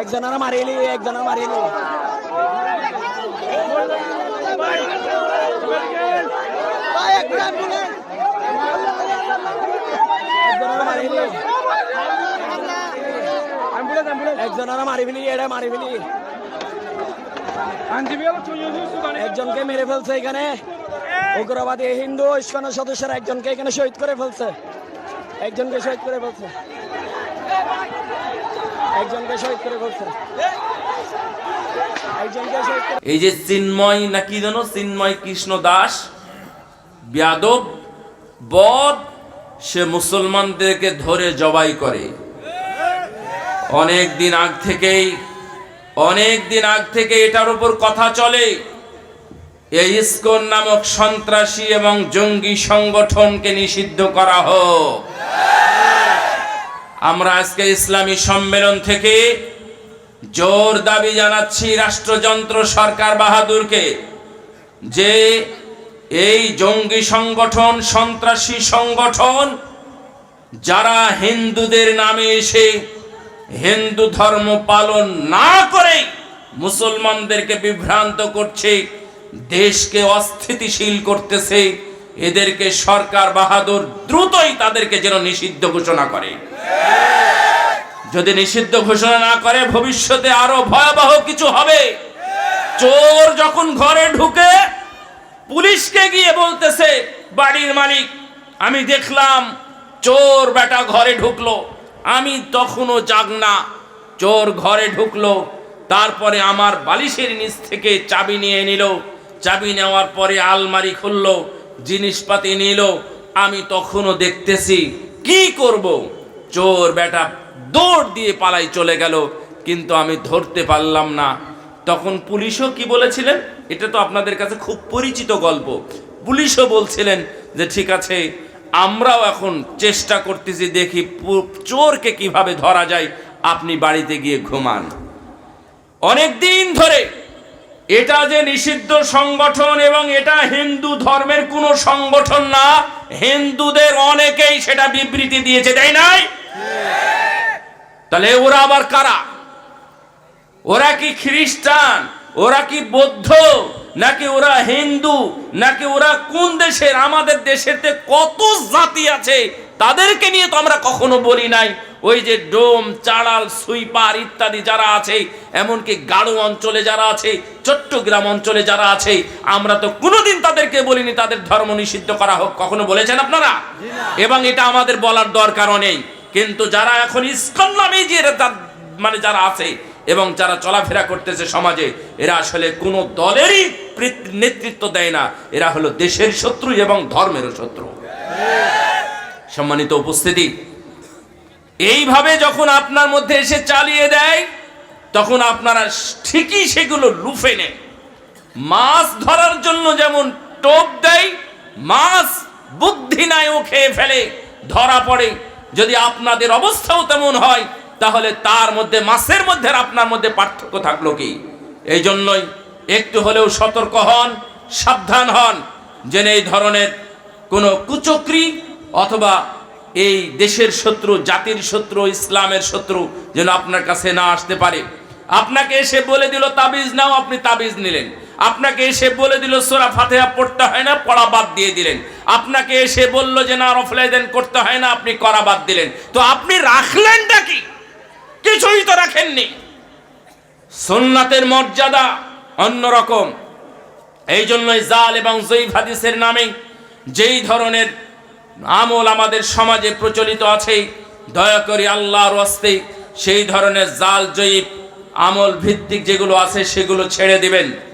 একজনের মারিলি ভাই, একটা ambulance। মারিলি। একজনের মারি এটা মারি একজনকে মেরে ফেলছে এখানে। উগ্রবাদী হিন্দু ইস্কনের সদস্যরা একজনকে এখানে শহীদ করে ফেলছে। একজনকে শহীদ করে ফেলছে। এই যে চিন্ময় না কি যেন চিন্ময় কৃষ্ণ দাস যাদব বদ, সে মুসলমানদেরকে ধরে জবাই করে। অনেক দিন আগ থেকেই অনেক দিন আগ থেকে এটার উপর কথা চলে। এই ইসকন নামক সন্ত্রাসী এবং জঙ্গি সংগঠনকে নিষিদ্ধ করা হোক। আমরা আজকে ইসলামী সম্মেলন থেকে জোর দাবি জানাচ্ছি রাষ্ট্রযন্ত্র সরকার বাহাদুরকে যে এই জঙ্গি সংগঠন, সন্ত্রাসী সংগঠন, যারা হিন্দুদের নামে এসে হিন্দু ধর্ম পালন না করে মুসলমানদেরকে বিভ্রান্ত করছে, দেশকে অস্থিতিশীল করতেছে, এদেরকে সরকার বাহাদুর দ্রুতই তাদেরকে যেন নিষিদ্ধ ঘোষণা করে। যদি নিষিদ্ধ ঘোষণা না করে, ভবিষ্যতে আরও ভয়াবহ কিছু হবে। চোর যখন ঘরে ঢুকে, পুলিশকে গিয়ে বলতেছে, বাড়ির মালিক, আমি দেখলাম চোর বেটা ঘরে ঢুকলো। আমি তখনও জাগনা চোর ঘরে ঢুকলো, তারপরে আমার বালিশের নিচ থেকে চাবি নিয়ে নিল। চাবি নেওয়ার পরে আলমারি খুললো, জিনিসপাতি নিল। আমি তখনও দেখতেছি, কি করব? চোর বেটা দৌড় দিয়ে পালাই চলে গেল, কিন্তু আমি ধরতে পারলাম না। তখন পুলিশও কি বলেছিলেন? এটা তো আপনাদের কাছে খুব পরিচিত গল্প। পুলিশও বলছিলেন যে, ঠিক আছে, আমরাও এখন চেষ্টা করতেছি দেখি চোরকে কীভাবে ধরা যায়। আপনি বাড়িতে গিয়ে ঘুমান। অনেক দিন ধরে এটা যে নিষিদ্ধ সংগঠন এবং এটা হিন্দু ধর্মের কোনো সংগঠন না, হিন্দুদের অনেকেই সেটা বিবৃতি দিয়েছে, তাই নাই তাহলে ওরা আবার কারা? ওরা কি খ্রিস্টান? ওরা কি বৌদ্ধ? নাকি ওরা হিন্দু? নাকি ওরা কোন দেশের? আমাদের দেশেতে কত জাতি আছে? তাদেরকে নিয়ে তো আমরা কখনো বলি নাই। ওই যে ডোম চাড়াল সুইপার ইত্যাদি যারা আছে এমনকি গাঢ় অঞ্চলে যারা আছে চট্টগ্রাম অঞ্চলে যারা আছে আমরা তো কোনোদিন তাদেরকে বলিনি তাদের ধর্ম নিষিদ্ধ করা হোক। কখনো বলেছেন আপনারা? এবং এটা আমাদের বলার দরকারও নেই। কিন্তু যারা এখন ইস্কন নামে যে মানে যারা আছে এবং যারা চলাফেরা করতেছে সমাজে, এরা আসলে কোনো দলেরই নেতৃত্ব দেয় না। এরা হলো দেশের শত্রু এবং ধর্মেরও শত্রু। সম্মানিত উপস্থিতি, এইভাবে যখন আপনার মধ্যে এসে চালিয়ে দেয়, তখন আপনারা ঠিকই সেগুলো লুফে নেন মাছ ধরার জন্য যেমন টোপ দেয়, মাছ বুদ্ধি নাই ও খেয়ে ফেলে, ধরা পড়ে। যদি আপনাদের অবস্থাও তেমন হয়, তাহলে তার মধ্যে, মাসের মধ্যে আপনার মধ্যে পার্থক্য থাকল কি? এই জন্যই একটু হলেও সতর্ক হন, সাবধান হন। যেন এই ধরনের কোনো কুচক্রি অথবা এই দেশের শত্রু, জাতির শত্রু, ইসলামের শত্রু যেন আপনার কাছে না আসতে পারে। আপনাকে এসে বলে দিল, তাবিজ নাও, আপনি তাবিজ নিলেন। আপনাকে এসে বলে দিল, সোরা ফাতেহা পড়তে হয় না, পড়া বাদ দিয়ে দিলেন। আপনাকে এসে বলল যে, না রফলাইদেন করতে হয় না, আপনি করা বাদ দিলেন। তো আপনি রাখলেন কি? কিছুই তো রাখেননি। সুন্নাতের মর্যাদা অন্যরকম এই জন্যই জাল এবং জয়ীফ হাদিসের নামে যেই ধরনের আমল আমাদের সমাজে প্রচলিত আছে, দয়া করে আল্লাহর ওয়াস্তে সেই ধরনের জাল জয়ীফ আমল ভিত্তিক যেগুলো আছে, সেগুলো ছেড়ে দিবেন।